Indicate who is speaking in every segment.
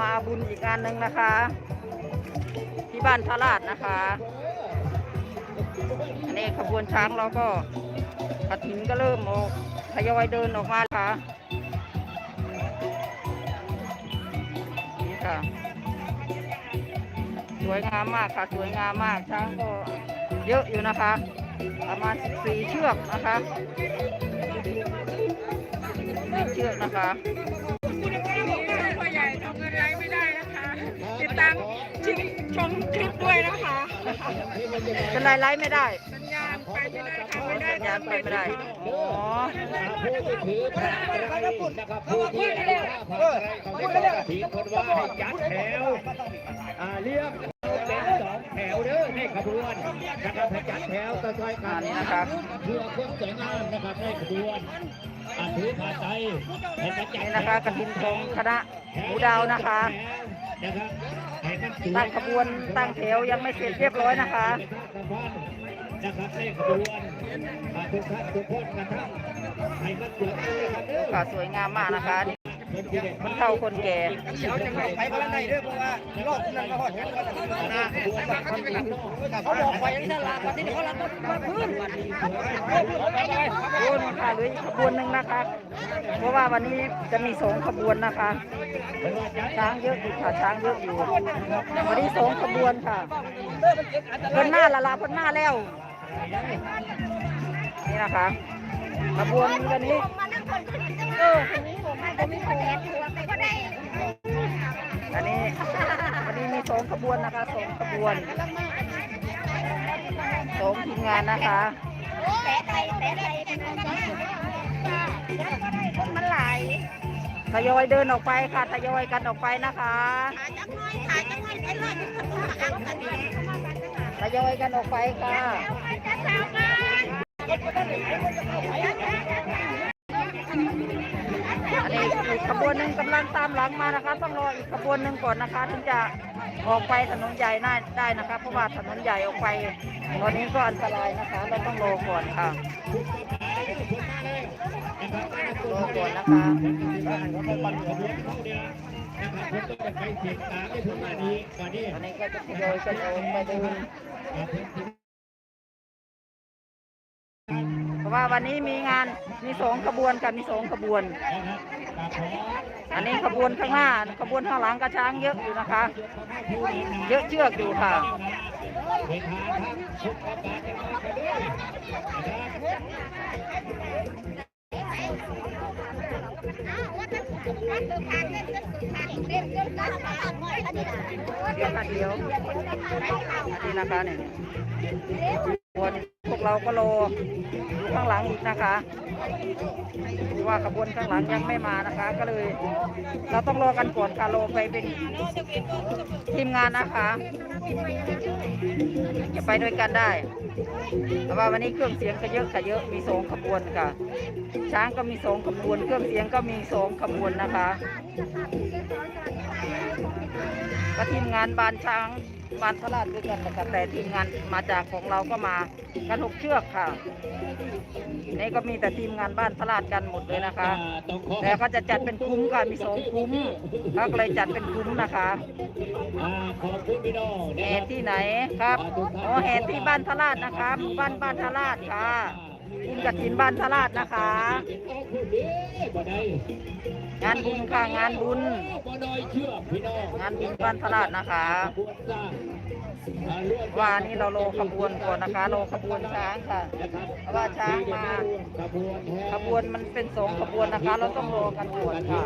Speaker 1: มาบุญอีกงานหนึ่งนะคะ ที่บ้านทราดนะคะ อันนี้ขบวนช้างเราก็กระถินก็เริ่มออกทยอยเดินออกมาค่ะนี่ค่ะ สวยงามมากค่ะ สวยงามมากช้างก็เยอะอยู่นะคะ ประมาณ14เชือกนะคะ14เชือกนะคะ
Speaker 2: ติดตามชิงชมคลิปด้วยนะคะ
Speaker 1: เป็นไรไลฟ์ไม่ได้
Speaker 2: สัญญาณไปไม่ได้ทำไม่ได้
Speaker 1: สัญญาณไปไม่ได้อ๋อ
Speaker 3: ผู้ที่ถือผ้าอะไรนะครับผู้ที่ถือผ้าผ้าอะไรเขาจะต้องกระถิ่นคนว่าให้จัดแถวอ่าเรียกเป็นสองแถวเด้อในขบวนนะครับให้จัดแถวต่อซอยกั
Speaker 1: อั
Speaker 3: น
Speaker 1: นนี้นะคะ
Speaker 3: เพื่อความสวยงามนะครับในขบวนอ่าถือผ้าใจให้กระจัด
Speaker 1: นี่นะคะกระถินของคณะหมูดาวนะคะ
Speaker 3: นะครับให้มันสวย
Speaker 1: ตั้งขบวนตั้งแถวยังไม่เสร็จเรียบร้อยนะคะ
Speaker 3: นะครับในขบวนอ่าทุกท่านทุกคนนะครับให้มันสวยงามนะครับเด้อ
Speaker 1: ค่ะสวยงามมากนะคะนี่ คนเฒ่าคนแก่
Speaker 4: เอาจังไรไปก็แล้วได้เด้อเพราะว่ารอบนั้นมาหอดกันก็จะนะเขาบอกไปอย่างนี้ลาวันนี้เขารับมาพื้น
Speaker 1: โอ้นค่ะเหลืออีกขบวนหนึ่งนะคะ เพราะว่าวันนี้จะมีสองขบวนนะคะ ช้างเยอะอยู่ค่ะช้างเยอะอยู่วันนี้สองขบวนค่ะเพิ่นหน้าละลาเพิ่นหน้าแล้วนี่นะคะขบวนวันนี้
Speaker 5: เออ
Speaker 1: อันนี้วันนี้มีสองขบวนนะคะสองขบวนสองทีมงานนะคะ
Speaker 5: แผลไตแผลไตคนมันไหล
Speaker 1: ทยอยเดินออกไปค่ะทยอยกันออกไปนะคะทยอยกันออกไปค่ะ ขบวนหนึ่งกำลังตามหลังมานะคะ ต้องรออีกขบวนหนึ่งก่อนนะคะ ถึงจะออกไปถนนใหญ่ได้ได้นะคะ เพราะว่าถนนใหญ่ออกไป ตอนนี้ก็อันตรายนะคะ เราต้องรอก่อนค่ะรอก่อนนะคะ
Speaker 3: ต
Speaker 1: อนนี้ก็จะทยอยกันออกไปดิ ว่าวันนี้มีงานมีสองขบวนค่ะมีสองขบวน อันนี้ขบวนข้างหน้าขบวนข้างหลังกระช้างเยอะอยู่นะคะ เยอะเชือกอยู่ค่ะเดี๋ยวค่ะเดี๋ยวนี่นะคะเนี่ย เราก็รออยู่ข้างหลังอีกนะคะเพราะว่าขบวนข้างหลังยังไม่มานะคะ ก็เลย เราต้องรอกันก่อนค่ะรอไปเป็นทีมงานนะคะ จะไปด้วยกันได้เพราะว่าวันนี้เครื่องเสียงก็เยอะค่ะเยอะมีสองขบวนค่ะ ช้างก็มีสองขบวน เครื่องเสียงก็มีสองขบวนนะคะก็ทีมงานบานช้าง บานทราดด้วยกันนะคะแต่ทีมงานมาจากของเราก็มากันหกเชือกค่ะนี่ก็มีแต่ทีมงานบ้านทราดกันหมดเลยนะคะ แต่ก็จะจัดเป็นคุ้มค่ะมีสองคุ้มเขาก็เลยจัดเป็นคุ้มนะคะ
Speaker 3: ขอบคุณพี่น้องนะ
Speaker 1: แห่
Speaker 3: ครับ
Speaker 1: ที่ไหนครับอ๋อแห่ที่บ้านทราดนะคะหมู่บ้านบ้านทราดค่ะ คุณกฐินบ้านทราดนะคะ งานบุญค่ะงานบุญ
Speaker 3: งา
Speaker 1: นบุญบ้านทราดนะคะ
Speaker 3: ขบวนสร้างอ่า
Speaker 1: นี่เราโลขบวนก่อนนะคะ โลขบวนช้างค่ะเพราะว่าช้างมา
Speaker 3: ขบวน
Speaker 1: มันเป็นสองขบวนนะคะ เราต้องรอกันก่อน
Speaker 3: การ
Speaker 1: ค่ะ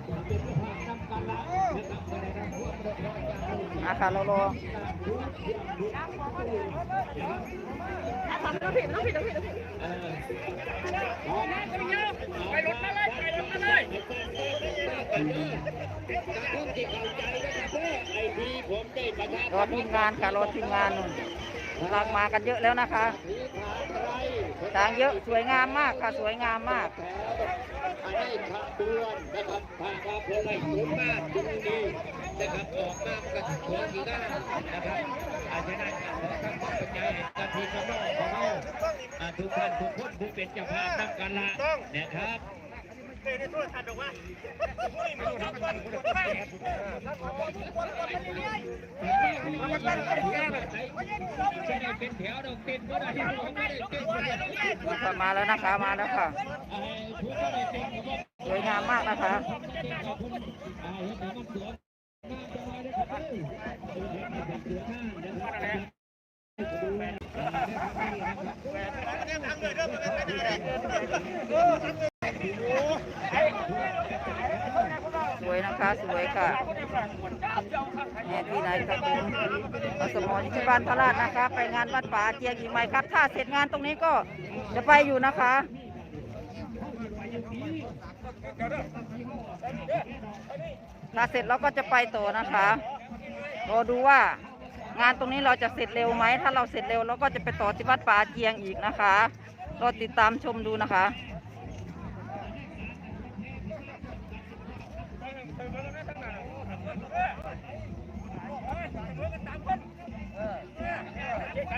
Speaker 3: ทำหน้าที่ขอานะครับเป็นเรื่องประกอบจากมีจากก็ครับที่จ้าอ่าผมผมต้องรู้เป็นภาพนำกันละนะครับบ่ได้รับความเดือดร้อ
Speaker 1: รอ
Speaker 2: ไปรถมาเลยไปรถมาเลย
Speaker 3: ผู้ที่เข้าใจนะครับเด้อทีม
Speaker 1: งานค่ะรอทีมงานนู่นกำลังมากันเยอะแล้วนะคะช้างเยอะสวยงามมากค่ะสวยงามมาก
Speaker 3: อันนี้ขับเตือนนะครับถ้าว่าคนไม่สมมาตรงนี้นะครับออกมาก็ควรที่ได้นะครับอาจจะได้ขอทั้งหมดปัจจัยกับทีมน้องของเราทุกท่านทุกคนผู้เป็นเจ้าภาพนับกันละนะครับเป็นแถวดอกเต้นก็ได้ที่ผมไม่ได้เต้นคนเดียว
Speaker 1: ค่ะ มาแล้วนะคะมาแล้วค่ะ
Speaker 3: ทุกคนได้เต้นกับว่า
Speaker 1: สวยงามมากนะคะ
Speaker 3: เต้นกับคุณอ่าเห็นแต่มันสวยงามจังเลยนะครับเฮ้ยนะครับ
Speaker 1: สวยนะคะ สวยค่ะเนี่ยที่ไหนครับมอสมอที่บ้านพระราชนะคะ ไปงานวัดป่าเจียงอีกไหมครับ ถ้าเสร็จงานตรงนี้ก็จะไปอยู่นะคะถ้าเสร็จเราก็จะไปต่อนะคะรอดูว่างานตรงนี้เราจะเสร็จเร็วไหม ถ้าเราเสร็จเร็วเราก็จะไปต่อที่วัดป่าเจียงอีกนะคะ รอติดตามชมดูนะคะ มั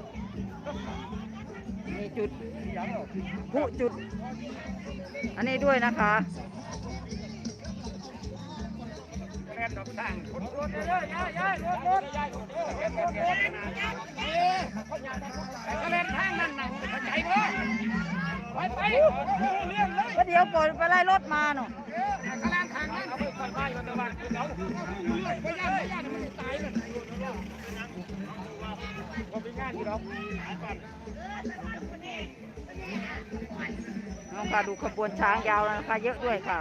Speaker 1: มีจุดผู้จุด อันนี้ด้วยนะคะก็เดี๋ยวก่อนไปไล่รถมาหนู น้องค่ะดูขบวนช้างยาวแล้วนะคะเยอะด้วยค่ะ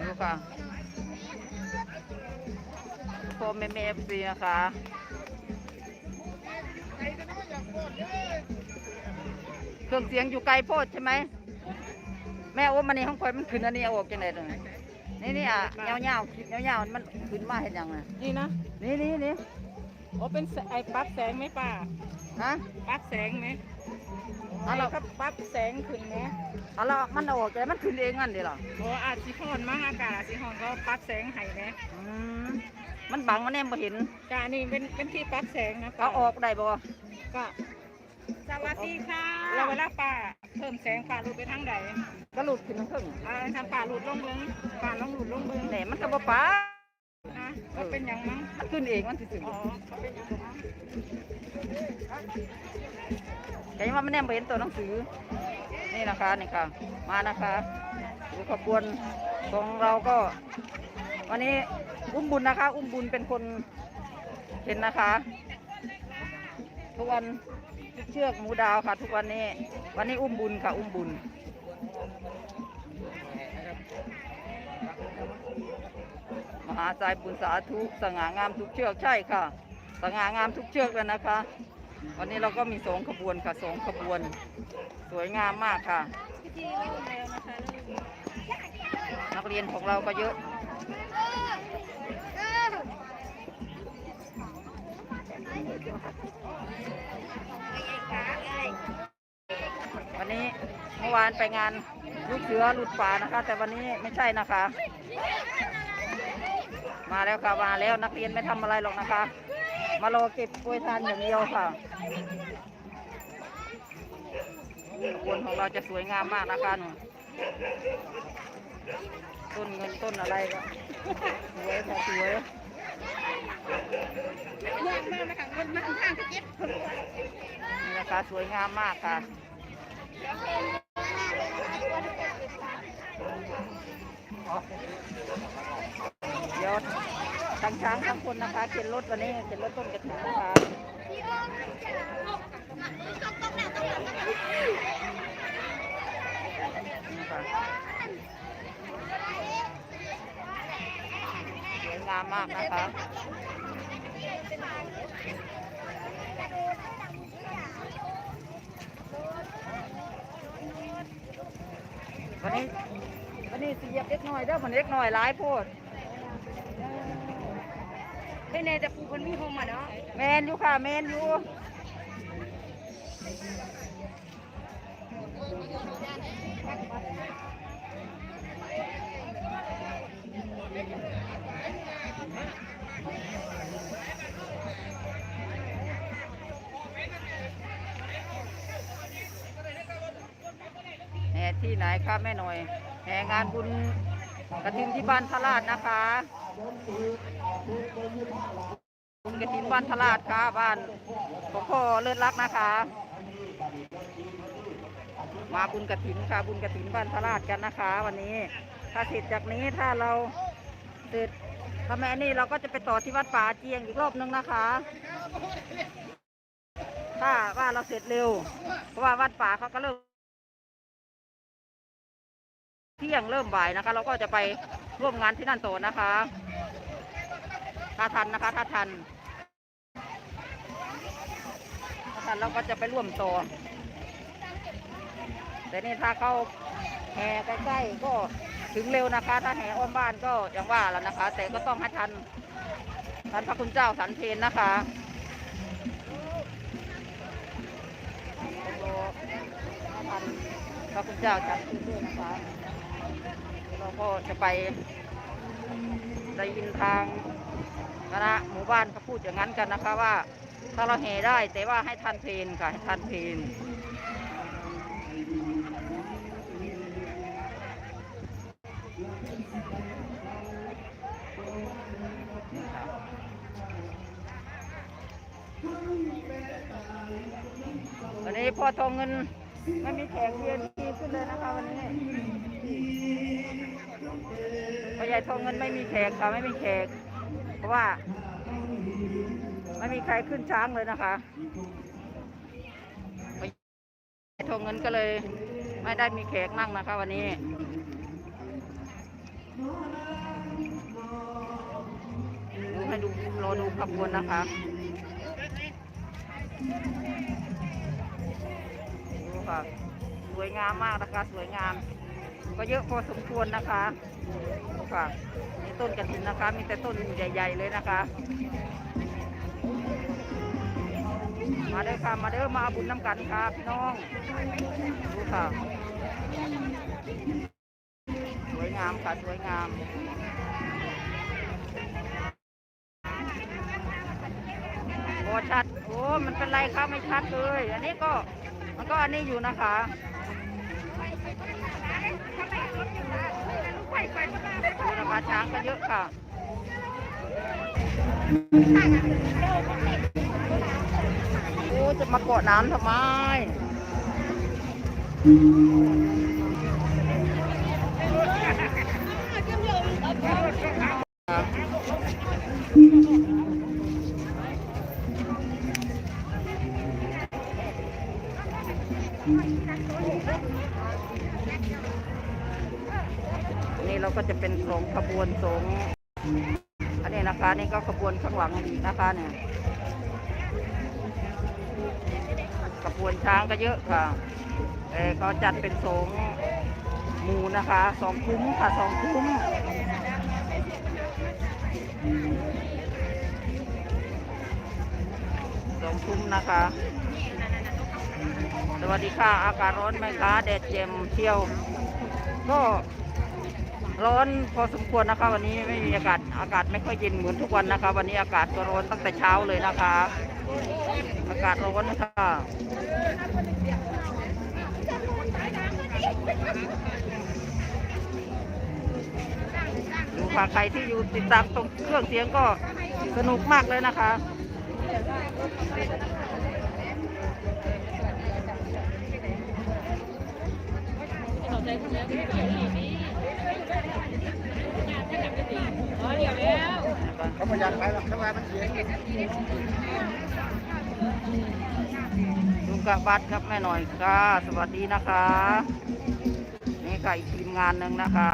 Speaker 1: ดูค่ะโฟมเมเอฟซีนะคะเครื่องเสียงอยู่ไกลโพดใช่ไหม แม่โอ้มันนี่ห้องคอยมันขึ้นอันนี้เอาออกจังไดตรงนี้นี่นี่อะเงาเงาๆคลิปเงาเงาๆมันขึ้นมาเห็นยังไง
Speaker 2: นี่นะ
Speaker 1: นี่นี่นี่
Speaker 2: โอ้เป็นแสไอ้ปลั๊บแสงไหมป้า
Speaker 1: ฮะ
Speaker 2: ปลั๊บแสงไหม
Speaker 1: เอาเรา
Speaker 2: ครับปลั๊บแสงขึ้นไหม
Speaker 1: เอาเรามันเอาออกใจมันขึ้นเองงั้นเดีหรอ
Speaker 2: โอ้อาจสิฮอนมั้งอากาศอาจสิฮอนก็ปลั๊บแสงให้ไหม
Speaker 1: อืมมันบังมันแนมบ่เห็น
Speaker 2: จ้านี่เป็นเป็นที่ปลั๊บแสงนะป้า
Speaker 1: เอาออกได้บ่
Speaker 2: ก็สวัสดีค่ะเราเวลาป้า เพิ่มแสงป้ารูดไปทางใด
Speaker 1: ก็หลุดขึ้นทั้งครึ่ง
Speaker 2: อ่าทำป่าหลุดลงเบิ้งป่าลองหลุดลงเบิ้ง
Speaker 1: แหนมันก็บ่ป้า
Speaker 2: นะก็เป็นอย่างมั้ง
Speaker 1: มันขึ้นเองมันสิสึ
Speaker 2: อ๋อก็เป็นอย่างมั้ง
Speaker 1: แต่ยังว่ามันแนมบ่เห็นตัวหนังสือ นี่นะคะนี่ค่ะ มานะคะดูขบวนของเราก็ วันนี้อุ้มบุญนะคะ อุ้มบุญเป็นคนเห็นนะคะ ทุกวัน เชือกหมูดาวค่ะ ทุกวันนี้ วันนี้อุ้มบุญค่ะ อุ้มบุญมหาสายบุญสาธุสง่างามทุกเชือกใช่ค่ะ สง่างามทุกเชือกเลยนะคะ วันนี้เราก็มีสองขบวนค่ะสองขบวน สวยงามมากค่ะนักเรียนของเราก็เยอะ วันนี้เมื่อวานไปงานลูกเสือหลุดป่านะคะ แต่วันนี้ไม่ใช่นะคะ มาแล้วค่ะมาแล้วนักเรียนไม่ทำอะไรหรอกนะคะ มารอเก็บกล้วยทานอย่างเดียวค่ะขบวนของเราจะสวยงามมากนะคะหนูต้นเงินต้นอะไรก็สวยค่ะสวย นี่ะคะ สวยงามมากค่ะเดี๋ยวทั้งช้างทั้งคนนะคะเข็นรถวันนี้เข็นรถต้นกระถิ่นนะคะนี่ค่ะสวยงามมากนะคะ วันนี้วันนี้สิเหยียบเล็กน้อยเด้อมันเล็กน้อยหลายโพด
Speaker 5: ไม่แน่แต่ปูคนมีโฮมอะเนาะ
Speaker 1: แมนอยู่ค่ะแมนอยู่ ที่ไหนคะแม่หน่อยแห่งานบุญกระถินที่บ้านทราชนะคะบุญกระถินบ้านทราชค่ะบ้านหลวงพ่อเลิศรักนะคะ มาบุญกระถินค่ะบุญกระถินบ้านทราชกันนะคะ วันนี้ถ้าเสร็จจากนี้ถ้าเราเสร็จถ้าแม่นี่เราก็จะไปต่อที่วัดป่าเจียงอีกรอบนึงนะคะ ถ้าว่าเราเสร็จเร็ว เพราะว่าวัดป่าเขาก็เริ่ม เที่ยงเริ่มบ่ายนะคะ เราก็จะไปร่วมงานที่นั่นต่อนะคะถ้าทันนะคะถ้าทันถ้าทันเราก็จะไปร่วมต่อแต่นี่ถ้าเขาแห่ใกล้ๆก็ถึงเร็วนะคะ ถ้าแห่อ้อมบ้านก็อย่างว่าแล้วนะคะ แต่ก็ต้องให้ทันทันพระคุณเจ้าสันเพนนะคะต้องรอให้ทันพระคุณเจ้าสันเพนด้วยนะคะ เราก็จะไปได้ยินทางคณะหมู่บ้านเขาพูดอย่างนั้นกันนะคะว่า ถ้าเราแห่ได้แต่ว่าให้ทันเพลนค่ะให้ทันเพลนนี่ค่ะวันนี้พอทองเงินไม่มีแขกเรียนดีขึ้นเลยนะคะวันนี้ พ่อใหญ่ทองเงินไม่มีแขกค่ะไม่มีแขก เพราะว่า ไม่มีใครขึ้นช้างเลยนะคะพ่อใหญ่ทองเงินก็เลย ไม่ได้มีแขกนั่งนะคะ วันนี้ดูให้ดูรอดูขบวนนะคะดูค่ะสวยงามมากนะคะ สวยงาม ก็เยอะพอสมควรนะคะดูค่ะมีต้นกระถินนะคะ มีแต่ต้นใหญ่ ๆ เลยนะคะ มาเด้อค่ะ มาเด้อมาเอาบุญน้ำกันค่ะพี่น้องดูค่ะสวยงามค่ะสวยงามโอ้ชัดโอ้มันเป็นไรคะไม่ชัดเลย อันนี้ก็มันก็อันนี้อยู่นะคะ ดูนะคะช้างก็เยอะค่ะโอ้จะมาเกาะน้ำทำไม เราก็จะเป็นสงขบวนสงอันนี้นะคะนี่ก็ขบวนข้างหลังอีกนะคะเนี่ยขบวนช้างก็เยอะค่ะเออเขาจัดเป็นสงหมูนะคะสองคุ้มค่ะสองคุ้มสองคุ้มนะคะ สวัสดีค่ะ อากาศร้อนไหมคะแดดเย็มเที่ยว ก็ ร้อนพอสมควรนะคะ วันนี้ไม่มีอากาศอากาศไม่ค่อยเย็นเหมือนทุกวันนะคะ วันนี้อากาศก็ร้อนตั้งแต่เช้าเลยนะคะ อากาศร้อนค่ะดูค่ะใครที่อยู่ติดตามตรงเครื่องเสียงก็สนุกมากเลยนะคะ
Speaker 2: เเขา
Speaker 4: ไม่อยากไปหรอกทำไมมันเสีย
Speaker 1: ลุงกะบัตรครับแม่หน่อยค่ะ สวัสดีนะคะ นี่ก็อีกทีมงานหนึ่งนะคะ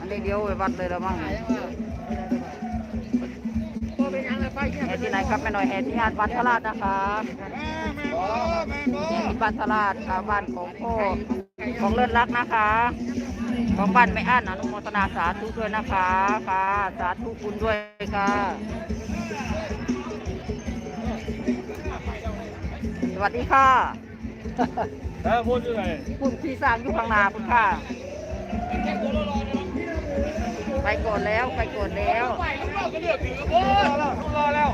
Speaker 1: อันนี้เดียวไปวัดเลยแล้วมั้งแห่ที่ไหนครับแม่หน่อยแห่ที่งานวัดพระราชนะคะ บ้านพระราชค่ะบ้านของพ่อของเลิศรักนะคะ ของบ้านไม่อั้นอนุโมทนาสาธุด้วยนะคะค่ะสาธุคุณด้วยค่ะสวัสดีค่ะ
Speaker 3: เออพูดยังไง
Speaker 1: คุณพี่สร้างอยู่ข้างนาคุณค่ะไปก่อนแล้วไปก่อนแล้ว
Speaker 3: รอแล้ว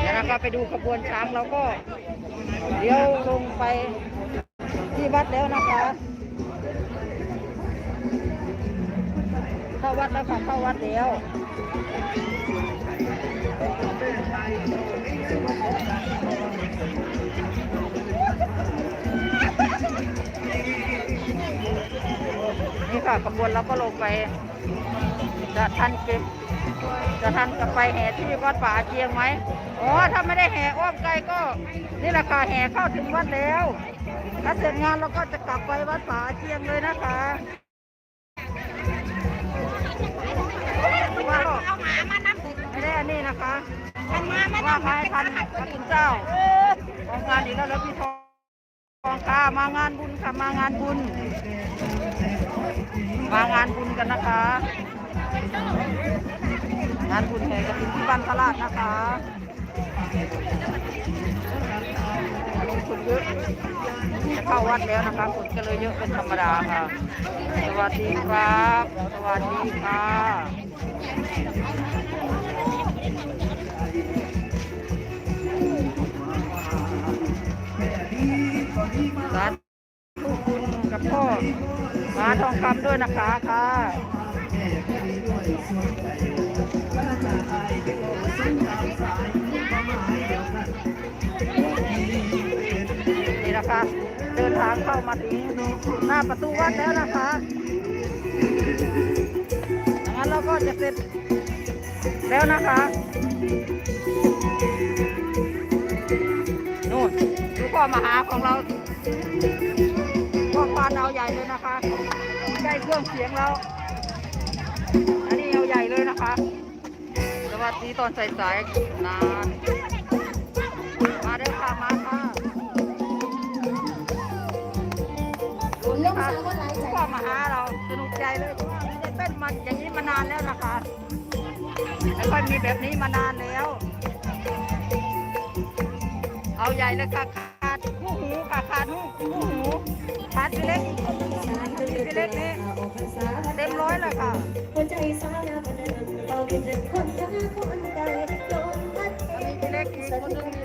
Speaker 1: เดี๋ยวเราก็ไปดูขบวนช้างเราก็เดี๋ยวลงไปที่วัดแล้วนะคะเข้าวัดแล้วค่ะเข้าวัดแล้วนี่ค่ะขบวนเราก็ลงไปจะทันเก็บ จะทันกับไปแห่ที่วัดป่าเชียงไหมอ๋อถ้าไม่ได้แห่อ้อมไกลก็ นี่แหละค่ะแห่เข้าถึงวัดแล้ว ถ้าเสร็จงานเราก็จะกลับไปวัดป่าเชียงเลยนะคะว่าก็
Speaker 5: เอาหมามานับ
Speaker 1: ไม่ได้นนี้นะคะ
Speaker 5: มันมาไม่
Speaker 1: ว่า
Speaker 5: นับ
Speaker 1: มาให้ทันพระคุณเจ้าของงานอีกแล้วแล้วพี่ทองทองค่ะมางานบุญค่ะมางานบุญ มางานบุญกันนะคะ งานบุญแห่กระถินที่บ้านตลาดนะคะคนเยอะจะเข้าวัดแล้วนะคะคนก็เลยเยอะเป็นธรรมดาค่ะ สวัสดีครับ สวัสดีค่ะสาธุคุณกับพ่อมาทองคำด้วยนะคะค่ะ นี่นะคะเดินทางเข้ามาถึงหน้าประตูวัดแล้วนะคะดังนั้นเราก็จะเสร็จแล้วนะคะนู่นดูพ่อมาหาของเราพ่อปานเอาใหญ่เลยนะคะใกล้เครื่องเสียงแล้วอันนี้เอาใหญ่เลยนะคะ สวัสดีตอนสายๆนานมาเด้อค่ะมาค่ะดูสิคะพ่อมาหาเราสนุกใจเลยไม่ได้เป็นมันอย่างนี้มานานแล้วนะคะไม่ค่อยมีแบบนี้มานานแล้ว เอาใหญ่เลยค่ะขาดคู่หูค่ะขาดหูคู่หูขาดพี่เล็กพี่เล็กนี่ Gracias.